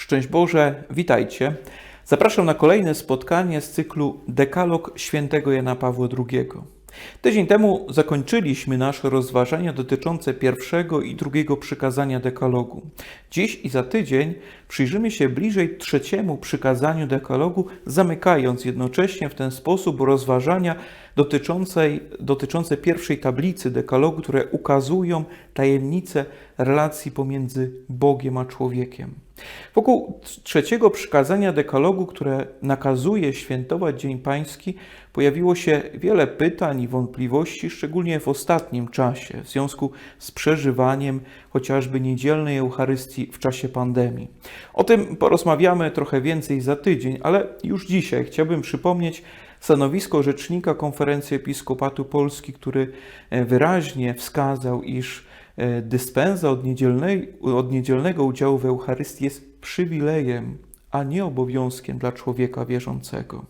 Szczęść Boże, witajcie. Zapraszam na kolejne spotkanie z cyklu Dekalog świętego Jana Pawła II. Tydzień temu zakończyliśmy nasze rozważania dotyczące pierwszego i drugiego przykazania dekalogu. Dziś i za tydzień przyjrzymy się bliżej trzeciemu przykazaniu dekalogu, zamykając jednocześnie w ten sposób rozważania dotyczącej, dotyczące pierwszej tablicy dekalogu, które ukazują tajemnicę relacji pomiędzy Bogiem a człowiekiem. Wokół trzeciego przykazania dekalogu, które nakazuje świętować Dzień Pański, pojawiło się wiele pytań i wątpliwości, szczególnie w ostatnim czasie, w związku z przeżywaniem chociażby niedzielnej Eucharystii w czasie pandemii. O tym porozmawiamy trochę więcej za tydzień, ale już dzisiaj chciałbym przypomnieć stanowisko rzecznika Konferencji Episkopatu Polski, który wyraźnie wskazał, iż e, dyspensa od, niedzielnej, od niedzielnego udziału w Eucharystii jest przywilejem, a nie obowiązkiem dla człowieka wierzącego.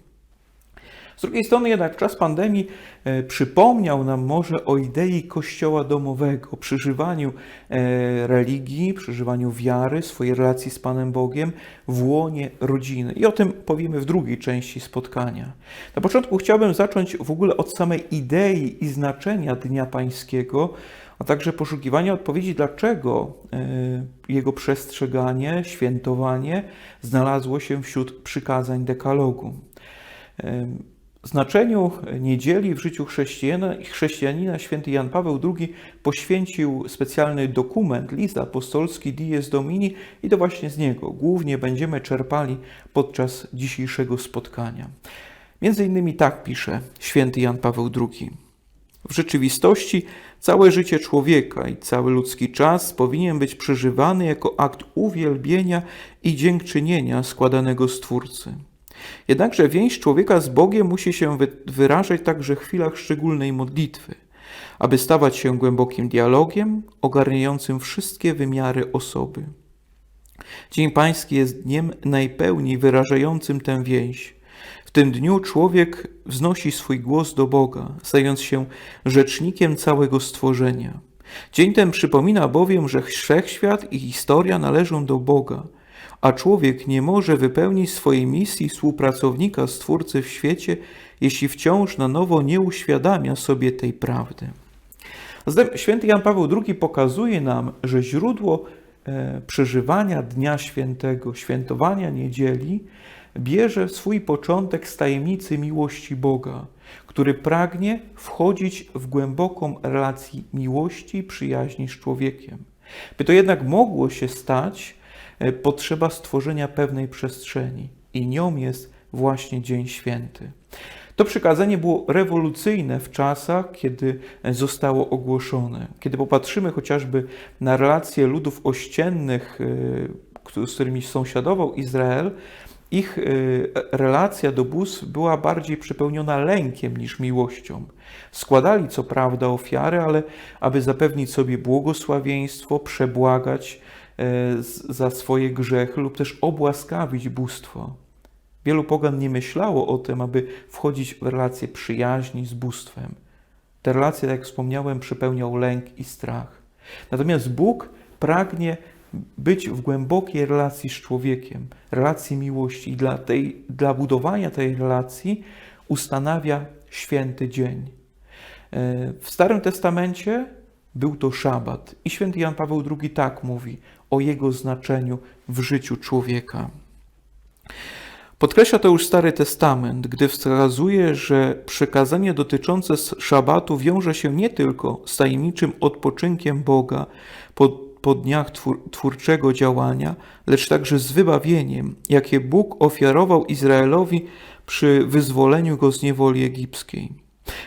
Z drugiej strony jednak czas pandemii e, przypomniał nam może o idei kościoła domowego, przeżywaniu e, religii, przeżywaniu wiary, swojej relacji z Panem Bogiem w łonie rodziny. I o tym powiemy w drugiej części spotkania. Na początku chciałbym zacząć w ogóle od samej idei i znaczenia Dnia Pańskiego, a także poszukiwania odpowiedzi, dlaczego e, jego przestrzeganie, świętowanie znalazło się wśród przykazań dekalogu. Znaczeniu niedzieli w życiu chrześcijana, chrześcijanina święty Jan Paweł II poświęcił specjalny dokument, list apostolski Dies Domini i to właśnie z niego głównie będziemy czerpali podczas dzisiejszego spotkania. Między innymi tak pisze święty Jan Paweł II. W rzeczywistości całe życie człowieka i cały ludzki czas powinien być przeżywany jako akt uwielbienia i dziękczynienia składanego Stwórcy. Jednakże więź człowieka z Bogiem musi się wyrażać także w chwilach szczególnej modlitwy, aby stawać się głębokim dialogiem ogarniającym wszystkie wymiary osoby. Dzień Pański jest dniem najpełniej wyrażającym tę więź. W tym dniu człowiek wznosi swój głos do Boga, stając się rzecznikiem całego stworzenia. Dzień ten przypomina bowiem, że wszechświat i historia należą do Boga – a człowiek nie może wypełnić swojej misji współpracownika Stwórcy w świecie, jeśli wciąż na nowo nie uświadamia sobie tej prawdy. Święty Jan Paweł II pokazuje nam, że źródło e, przeżywania Dnia Świętego, świętowania niedzieli, bierze swój początek z tajemnicy miłości Boga, który pragnie wchodzić w głęboką relację miłości i przyjaźni z człowiekiem. By to jednak mogło się stać, E, potrzeba stworzenia pewnej przestrzeni i nią jest właśnie Dzień Święty. To przykazanie było rewolucyjne w czasach, kiedy zostało ogłoszone. Kiedy popatrzymy chociażby na relacje ludów ościennych, e, z którymi sąsiadował Izrael, ich e, relacja do bóstw była bardziej przepełniona lękiem niż miłością. Składali co prawda ofiary, ale aby zapewnić sobie błogosławieństwo, przebłagać, E, za swoje grzechy lub też obłaskawić bóstwo. Wielu pogan nie myślało o tym, aby wchodzić w relacje przyjaźni z bóstwem. Te relacje, tak jak wspomniałem, przepełniał lęk i strach. Natomiast Bóg pragnie być w głębokiej relacji z człowiekiem, relacji miłości i dla, tej, dla budowania tej relacji ustanawia święty dzień. E, w Starym Testamencie był to szabat i święty Jan Paweł II tak mówi o jego znaczeniu w życiu człowieka. Podkreśla to już Stary Testament, gdy wskazuje, że przekazanie dotyczące szabatu wiąże się nie tylko z tajemniczym odpoczynkiem Boga po dniach twór, twórczego działania, lecz także z wybawieniem, jakie Bóg ofiarował Izraelowi przy wyzwoleniu go z niewoli egipskiej.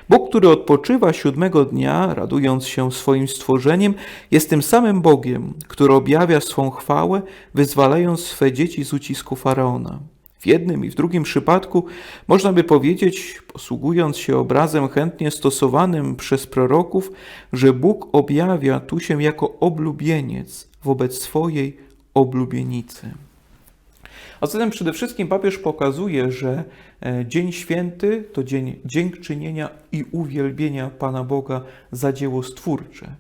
Bóg, który odpoczywa siódmego dnia, radując się swoim stworzeniem, jest tym samym Bogiem, który objawia swą chwałę, wyzwalając swe dzieci z ucisku faraona. W jednym i w drugim przypadku można by powiedzieć, posługując się obrazem chętnie stosowanym przez proroków, że Bóg objawia tu się jako oblubieniec wobec swojej oblubienicy. A zatem przede wszystkim papież pokazuje, że e, Dzień Święty to dzień dziękczynienia i uwielbienia Pana Boga za dzieło stwórcze.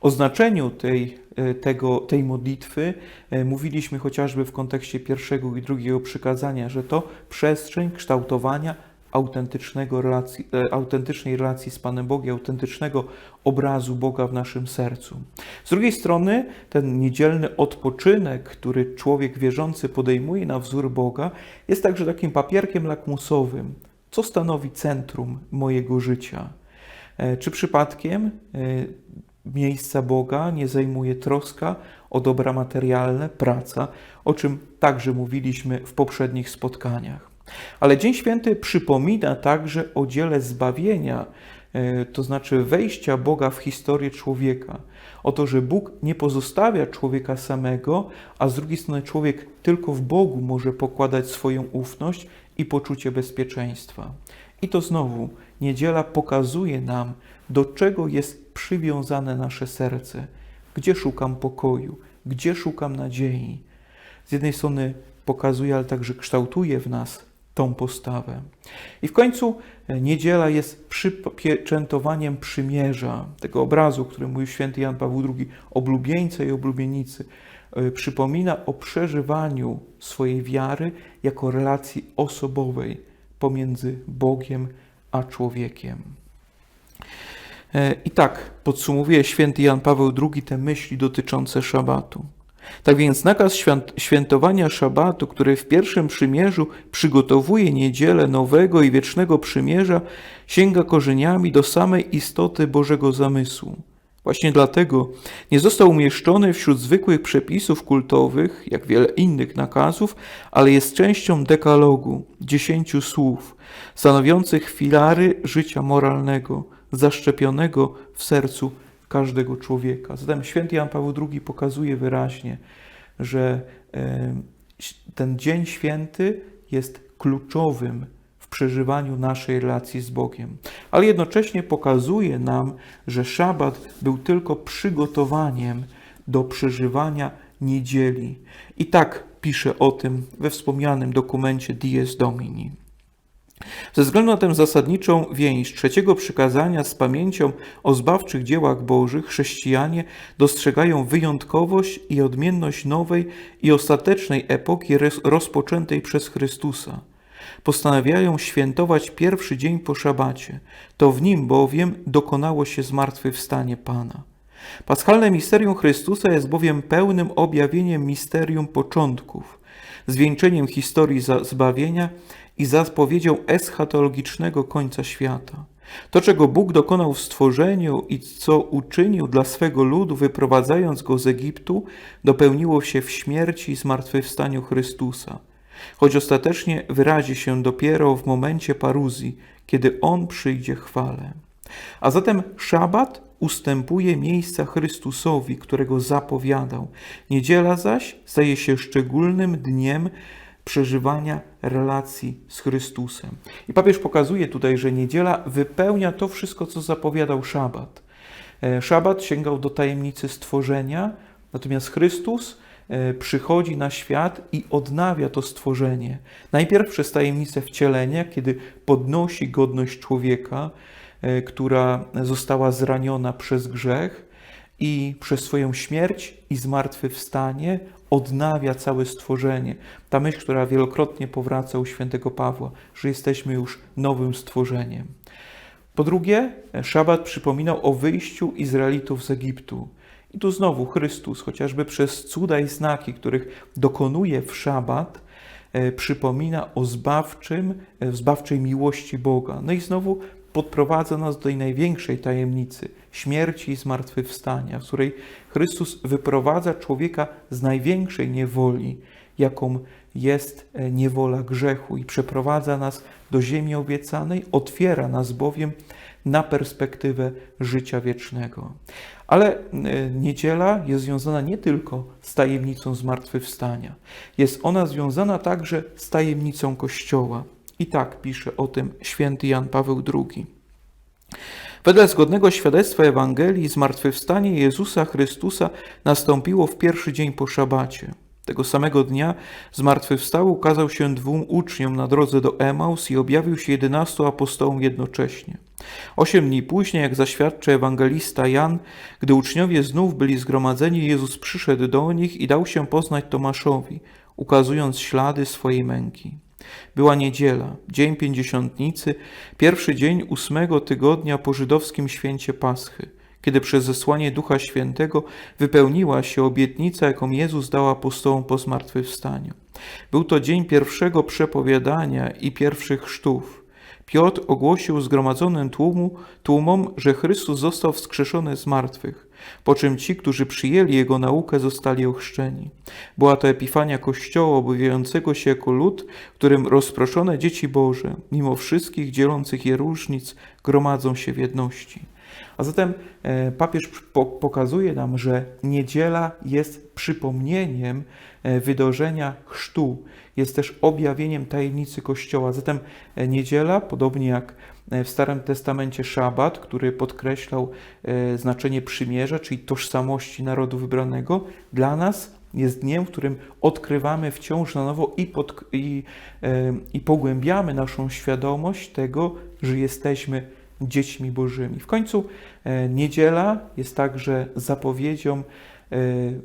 O znaczeniu tej, e, tego, tej modlitwy e, mówiliśmy chociażby w kontekście pierwszego i drugiego przykazania, że to przestrzeń kształtowania autentycznego relacji, e, autentycznej relacji z Panem Bogiem, autentycznego obrazu Boga w naszym sercu. Z drugiej strony, ten niedzielny odpoczynek, który człowiek wierzący podejmuje na wzór Boga, jest także takim papierkiem lakmusowym, co stanowi centrum mojego życia. Czy przypadkiem miejsca Boga nie zajmuje troska o dobra materialne, praca, o czym także mówiliśmy w poprzednich spotkaniach. Ale Dzień Święty przypomina także o dziele zbawienia, e, to znaczy wejścia Boga w historię człowieka. O to, że Bóg nie pozostawia człowieka samego, a z drugiej strony człowiek tylko w Bogu może pokładać swoją ufność i poczucie bezpieczeństwa. I to znowu niedziela pokazuje nam, do czego jest przywiązane nasze serce, gdzie szukam pokoju, gdzie szukam nadziei. Z jednej strony pokazuje, ale także kształtuje w nas tą postawę. I w końcu e, niedziela jest przypieczętowaniem przymierza, tego obrazu, który mówił święty Jan Paweł II, oblubieńca i oblubienicy. E, przypomina o przeżywaniu swojej wiary jako relacji osobowej pomiędzy Bogiem a człowiekiem. E, I tak podsumowuje święty Jan Paweł II te myśli dotyczące szabatu. Tak więc nakaz świętowania szabatu, który w pierwszym przymierzu przygotowuje niedzielę nowego i wiecznego przymierza, sięga korzeniami do samej istoty Bożego zamysłu. Właśnie dlatego nie został umieszczony wśród zwykłych przepisów kultowych, jak wiele innych nakazów, ale jest częścią dekalogu, dziesięciu słów, stanowiących filary życia moralnego, zaszczepionego w sercu każdego człowieka. Zatem święty Jan Paweł II pokazuje wyraźnie, że ten dzień święty jest kluczowym w przeżywaniu naszej relacji z Bogiem, ale jednocześnie pokazuje nam, że szabat był tylko przygotowaniem do przeżywania niedzieli. I tak pisze o tym we wspomnianym dokumencie Dies Domini. Ze względu na tę zasadniczą więź trzeciego przykazania z pamięcią o zbawczych dziełach Bożych, chrześcijanie dostrzegają wyjątkowość i odmienność nowej i ostatecznej epoki rozpoczętej przez Chrystusa. Postanawiają świętować pierwszy dzień po szabacie. To w nim bowiem dokonało się zmartwychwstanie Pana. Paschalne misterium Chrystusa jest bowiem pełnym objawieniem misterium początków, zwieńczeniem historii zbawienia i zapowiedzią eschatologicznego końca świata. To, czego Bóg dokonał w stworzeniu i co uczynił dla swego ludu, wyprowadzając go z Egiptu, dopełniło się w śmierci i zmartwychwstaniu Chrystusa, choć ostatecznie wyrazi się dopiero w momencie paruzji, kiedy On przyjdzie chwale. A zatem szabat ustępuje miejsca Chrystusowi, którego zapowiadał. Niedziela zaś staje się szczególnym dniem, przeżywania relacji z Chrystusem. I papież pokazuje tutaj, że niedziela wypełnia to wszystko, co zapowiadał szabat. E, szabat sięgał do tajemnicy stworzenia, natomiast Chrystus e, przychodzi na świat i odnawia to stworzenie. Najpierw przez tajemnicę wcielenia, kiedy podnosi godność człowieka, która została zraniona przez grzech, i przez swoją śmierć i zmartwychwstanie odnawia całe stworzenie. Ta myśl, która wielokrotnie powraca u świętego Pawła, że jesteśmy już nowym stworzeniem. Po drugie, szabat przypominał o wyjściu Izraelitów z Egiptu. I tu znowu Chrystus, chociażby przez cuda i znaki, których dokonuje w szabat, e, przypomina o zbawczym, e, zbawczej miłości Boga. No i znowu podprowadza nas do tej największej tajemnicy śmierci i zmartwychwstania, w której Chrystus wyprowadza człowieka z największej niewoli, jaką jest e, niewola grzechu, i przeprowadza nas do ziemi obiecanej, otwiera nas bowiem na perspektywę życia wiecznego. Ale e, niedziela jest związana nie tylko z tajemnicą zmartwychwstania, jest ona związana także z tajemnicą Kościoła. I tak pisze o tym święty Jan Paweł II. Wedle zgodnego świadectwa Ewangelii zmartwychwstanie Jezusa Chrystusa nastąpiło w pierwszy dzień po szabacie. Tego samego dnia zmartwychwstał ukazał się dwóm uczniom na drodze do Emaus i objawił się jedenastu apostołom jednocześnie. Osiem dni później, jak zaświadczy ewangelista Jan, gdy uczniowie znów byli zgromadzeni, Jezus przyszedł do nich i dał się poznać Tomaszowi, ukazując ślady swojej męki. Była niedziela, dzień pięćdziesiątnicy, pierwszy dzień ósmego tygodnia po żydowskim święcie Paschy, kiedy przez zesłanie Ducha Świętego wypełniła się obietnica, jaką Jezus dał apostołom po zmartwychwstaniu. Był to dzień pierwszego przepowiadania i pierwszych chrztów. Piotr ogłosił zgromadzonym tłumu, tłumom, że Chrystus został wskrzeszony z martwych, po czym ci, którzy przyjęli Jego naukę, zostali ochrzczeni. Była to epifania Kościoła objawiającego się jako lud, którym rozproszone dzieci Boże, mimo wszystkich dzielących je różnic, gromadzą się w jedności. A zatem e, papież pokazuje nam, że niedziela jest przypomnieniem e, wydarzenia chrztu, jest też objawieniem tajemnicy Kościoła. Zatem e, niedziela, podobnie jak w Starym Testamencie szabat, który podkreślał znaczenie przymierza, czyli tożsamości narodu wybranego, dla nas jest dniem, w którym odkrywamy wciąż na nowo i, pod, i, i pogłębiamy naszą świadomość tego, że jesteśmy dziećmi Bożymi. W końcu e, niedziela jest także zapowiedzią e,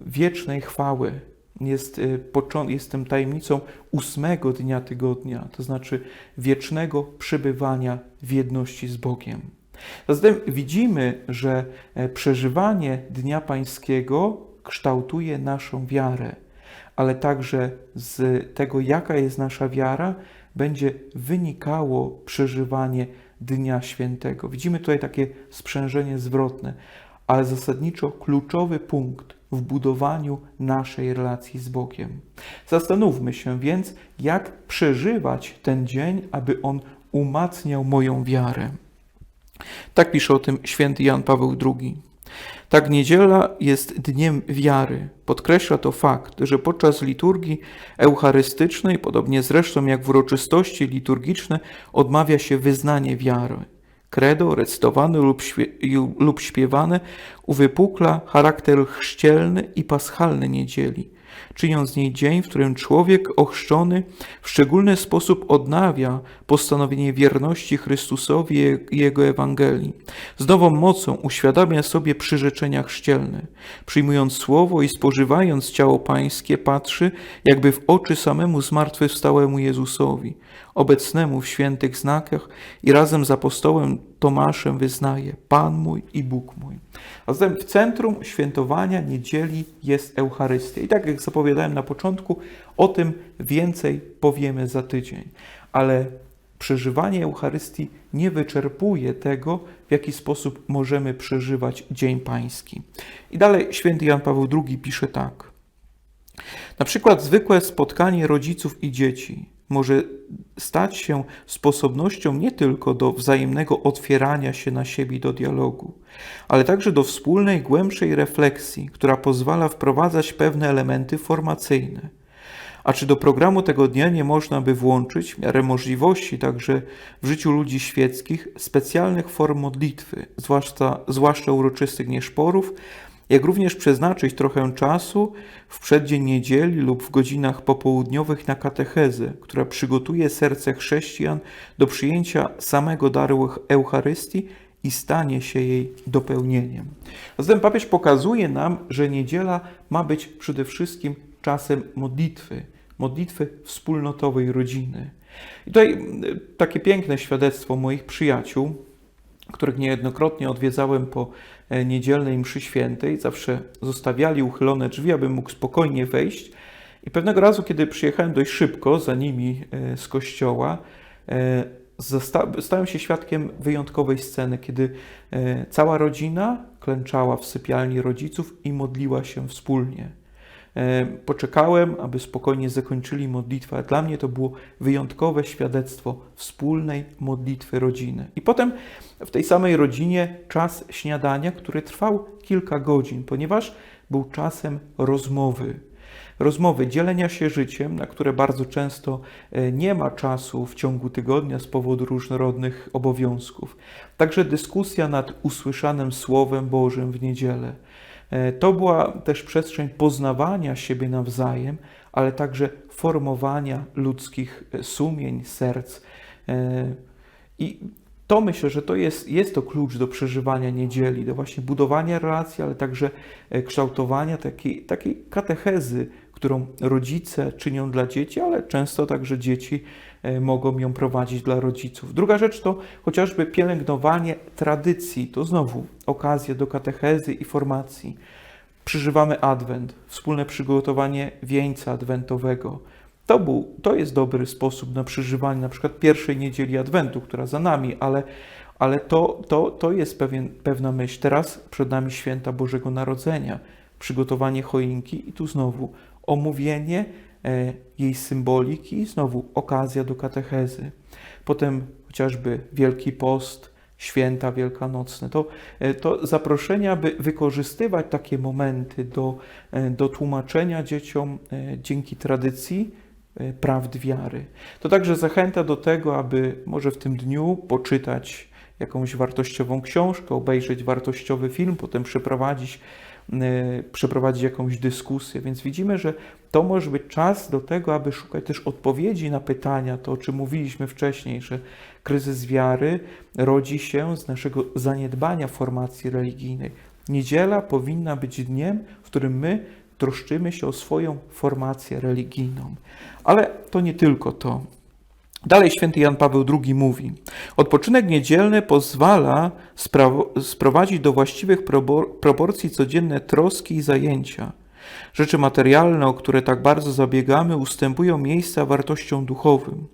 wiecznej chwały. Jest, e, jest tym tajemnicą ósmego dnia tygodnia, to znaczy wiecznego przebywania w jedności z Bogiem. Zatem widzimy, że przeżywanie Dnia Pańskiego kształtuje naszą wiarę, ale także z tego, jaka jest nasza wiara, będzie wynikało przeżywanie Dnia Świętego. Widzimy tutaj takie sprzężenie zwrotne, ale zasadniczo kluczowy punkt w budowaniu naszej relacji z Bogiem. Zastanówmy się więc, jak przeżywać ten dzień, aby on umacniał moją wiarę. Tak pisze o tym święty Jan Paweł II. Tak niedziela jest dniem wiary. Podkreśla to fakt, że podczas liturgii eucharystycznej, podobnie zresztą jak w uroczystości liturgiczne, odmawia się wyznanie wiary. Credo recytowane lub, lub śpiewane uwypukla charakter chrzcielny i paschalny niedzieli czyniąc z niej dzień, w którym człowiek ochrzczony w szczególny sposób odnawia postanowienie wierności Chrystusowi i Jego Ewangelii. Z nową mocą uświadamia sobie przyrzeczenia chrzcielne. Przyjmując słowo i spożywając ciało pańskie, patrzy jakby w oczy samemu zmartwychwstałemu Jezusowi, obecnemu w świętych znakach i razem z apostołem Tomaszem wyznaje Pan mój i Bóg mój. A zatem w centrum świętowania niedzieli jest Eucharystia. I tak jak zapowiadałem na początku, o tym więcej powiemy za tydzień. Ale przeżywanie Eucharystii nie wyczerpuje tego, w jaki sposób możemy przeżywać Dzień Pański. I dalej święty Jan Paweł II pisze tak. Na przykład zwykłe spotkanie rodziców i dzieci może stać się sposobnością nie tylko do wzajemnego otwierania się na siebie do dialogu, ale także do wspólnej, głębszej refleksji, która pozwala wprowadzać pewne elementy formacyjne. A czy do programu tego dnia nie można by włączyć, w miarę możliwości, także w życiu ludzi świeckich, specjalnych form modlitwy, zwłaszcza, zwłaszcza uroczystych nieszporów, jak również przeznaczyć trochę czasu w przeddzień niedzieli lub w godzinach popołudniowych na katechezę, która przygotuje serce chrześcijan do przyjęcia samego daru Eucharystii i stanie się jej dopełnieniem. Zatem papież pokazuje nam, że niedziela ma być przede wszystkim czasem modlitwy, modlitwy wspólnotowej rodziny. I tutaj takie piękne świadectwo moich przyjaciół, których niejednokrotnie odwiedzałem po niedzielnej mszy świętej, zawsze zostawiali uchylone drzwi, abym mógł spokojnie wejść. I pewnego razu, kiedy przyjechałem dość szybko za nimi e, z kościoła, e, stałem się świadkiem wyjątkowej sceny, kiedy cała rodzina klęczała w sypialni rodziców i modliła się wspólnie. E, poczekałem, aby spokojnie zakończyli modlitwę. Dla mnie to było wyjątkowe świadectwo wspólnej modlitwy rodziny. I potem w tej samej rodzinie czas śniadania, który trwał kilka godzin, ponieważ był czasem rozmowy. Rozmowy, dzielenia się życiem, na które bardzo często e, nie ma czasu w ciągu tygodnia z powodu różnorodnych obowiązków. Także dyskusja nad usłyszanym Słowem Bożym w niedzielę to była też przestrzeń poznawania siebie nawzajem, ale także formowania ludzkich e, sumień, serc. E, I to myślę, że to jest, jest to klucz do przeżywania niedzieli, do właśnie budowania relacji, ale także e, kształtowania takiej, takiej katechezy, którą rodzice czynią dla dzieci, ale często także dzieci e, mogą ją prowadzić dla rodziców. Druga rzecz to chociażby pielęgnowanie tradycji. To znowu okazja do katechezy i formacji. Przeżywamy Adwent, wspólne przygotowanie wieńca adwentowego. To, był, to jest dobry sposób na przeżywanie na przykład pierwszej niedzieli Adwentu, która za nami, ale, ale to, to, to jest pewien, pewna myśl. Teraz przed nami święta Bożego Narodzenia, przygotowanie choinki i tu znowu omówienie e, jej symboliki, znowu okazja do katechezy. Potem chociażby Wielki Post, święta wielkanocne. To, e, to zaproszenia, by wykorzystywać takie momenty do, e, do tłumaczenia dzieciom dzięki tradycji prawd wiary. To także zachęta do tego, aby może w tym dniu poczytać jakąś wartościową książkę, obejrzeć wartościowy film, potem przeprowadzić przeprowadzić jakąś dyskusję. Więc widzimy, że to może być czas do tego, aby szukać też odpowiedzi na pytania, to o czym mówiliśmy wcześniej, że kryzys wiary rodzi się z naszego zaniedbania formacji religijnej. Niedziela powinna być dniem, w którym my troszczymy się o swoją formację religijną. Ale to nie tylko to. Dalej święty Jan Paweł II mówi: Odpoczynek niedzielny pozwala sprowadzić do właściwych proporcji codzienne troski i zajęcia. Rzeczy materialne, o które tak bardzo zabiegamy, ustępują miejsca wartościom duchowym.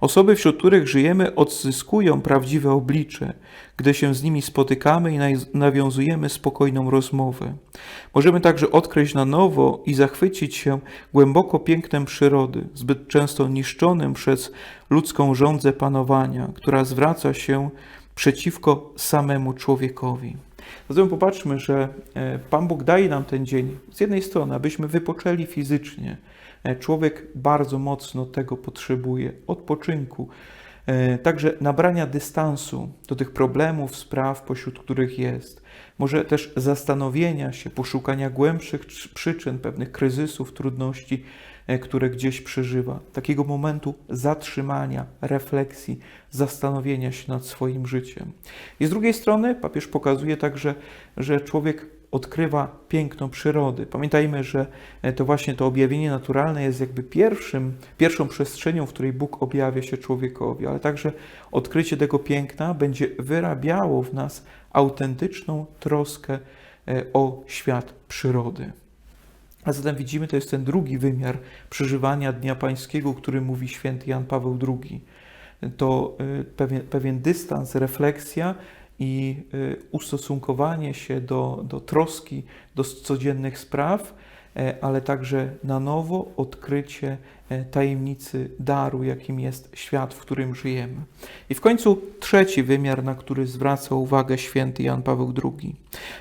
Osoby, wśród których żyjemy, odzyskują prawdziwe oblicze, gdy się z nimi spotykamy i nawiązujemy spokojną rozmowę. Możemy także odkryć na nowo i zachwycić się głęboko pięknem przyrody, zbyt często niszczonym przez ludzką rządzę panowania, która zwraca się przeciwko samemu człowiekowi. Zatem popatrzmy, że e, Pan Bóg daje nam ten dzień z jednej strony, abyśmy wypoczęli fizycznie. E, człowiek bardzo mocno tego potrzebuje, odpoczynku, e, także nabrania dystansu do tych problemów, spraw, pośród których jest. Może też zastanowienia się, poszukania głębszych przyczyn pewnych kryzysów, trudności, które gdzieś przeżywa, takiego momentu zatrzymania, refleksji, zastanowienia się nad swoim życiem. I z drugiej strony papież pokazuje także, że człowiek odkrywa piękno przyrody. Pamiętajmy, że e, to właśnie to objawienie naturalne jest jakby pierwszym, pierwszą przestrzenią, w której Bóg objawia się człowiekowi, ale także odkrycie tego piękna będzie wyrabiało w nas autentyczną troskę e, o świat przyrody. A zatem widzimy, to jest ten drugi wymiar przeżywania Dnia Pańskiego, o którym mówi święty Jan Paweł II. To y, pewien, pewien dystans, refleksja i y, ustosunkowanie się do, do troski, do codziennych spraw, E, ale także na nowo odkrycie tajemnicy daru, jakim jest świat, w którym żyjemy. I w końcu trzeci wymiar, na który zwraca uwagę święty Jan Paweł II.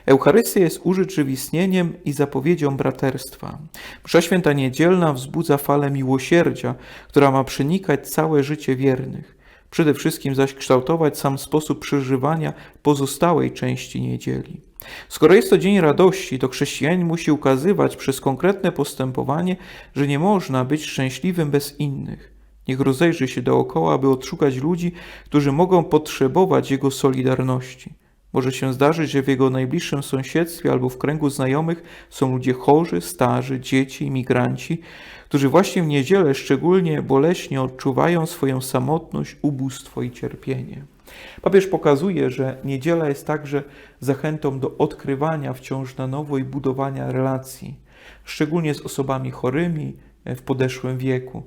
Eucharystia jest urzeczywistnieniem i zapowiedzią braterstwa. Msza święta niedzielna wzbudza falę miłosierdzia, która ma przenikać całe życie wiernych. Przede wszystkim zaś kształtować sam sposób przeżywania pozostałej części niedzieli. Skoro jest to dzień radości, to chrześcijanin musi ukazywać przez konkretne postępowanie, że nie można być szczęśliwym bez innych. Niech rozejrzy się dookoła, aby odszukać ludzi, którzy mogą potrzebować jego solidarności. Może się zdarzyć, że w jego najbliższym sąsiedztwie albo w kręgu znajomych są ludzie chorzy, starzy, dzieci, imigranci, którzy właśnie w niedzielę szczególnie boleśnie odczuwają swoją samotność, ubóstwo i cierpienie. Papież pokazuje, że niedziela jest także zachętą do odkrywania wciąż na nowo i budowania relacji, szczególnie z osobami chorymi e, w podeszłym wieku.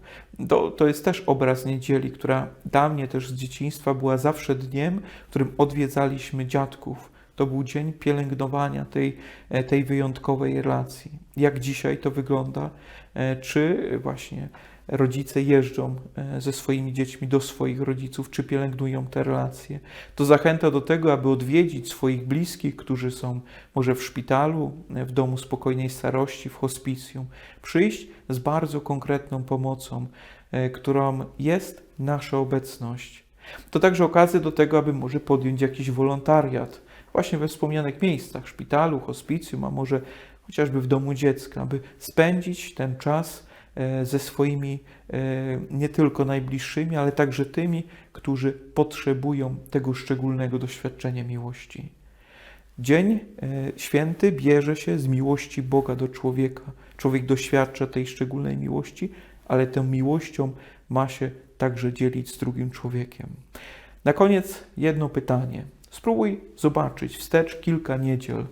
To, to jest też obraz niedzieli, która dla mnie też z dzieciństwa była zawsze dniem, w którym odwiedzaliśmy dziadków. To był dzień pielęgnowania tej, e, tej wyjątkowej relacji. Jak dzisiaj to wygląda? E, czy właśnie rodzice jeżdżą e, ze swoimi dziećmi do swoich rodziców, czy pielęgnują te relacje. To zachęta do tego, aby odwiedzić swoich bliskich, którzy są może w szpitalu, e, w domu spokojnej starości, w hospicjum. Przyjść z bardzo konkretną pomocą, e, którą jest nasza obecność. To także okazja do tego, aby może podjąć jakiś wolontariat właśnie we wspomnianych miejscach, szpitalu, hospicjum, a może chociażby w domu dziecka, aby spędzić ten czas ze swoimi e, nie tylko najbliższymi, ale także tymi, którzy potrzebują tego szczególnego doświadczenia miłości. Dzień e, święty bierze się z miłości Boga do człowieka. Człowiek doświadcza tej szczególnej miłości, ale tą miłością ma się także dzielić z drugim człowiekiem. Na koniec jedno pytanie. Spróbuj zobaczyć wstecz kilka niedziel, e,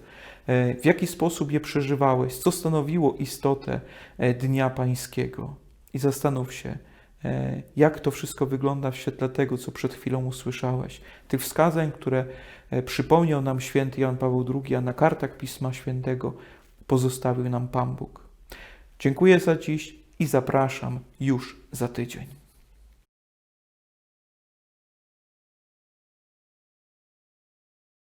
w jaki sposób je przeżywałeś, co stanowiło istotę e, Dnia Pańskiego. I zastanów się, e, jak to wszystko wygląda w świetle tego, co przed chwilą usłyszałeś. Tych wskazań, które e, przypomniał nam święty Jan Paweł II, a na kartach Pisma Świętego pozostawił nam Pan Bóg. Dziękuję za dziś i zapraszam już za tydzień.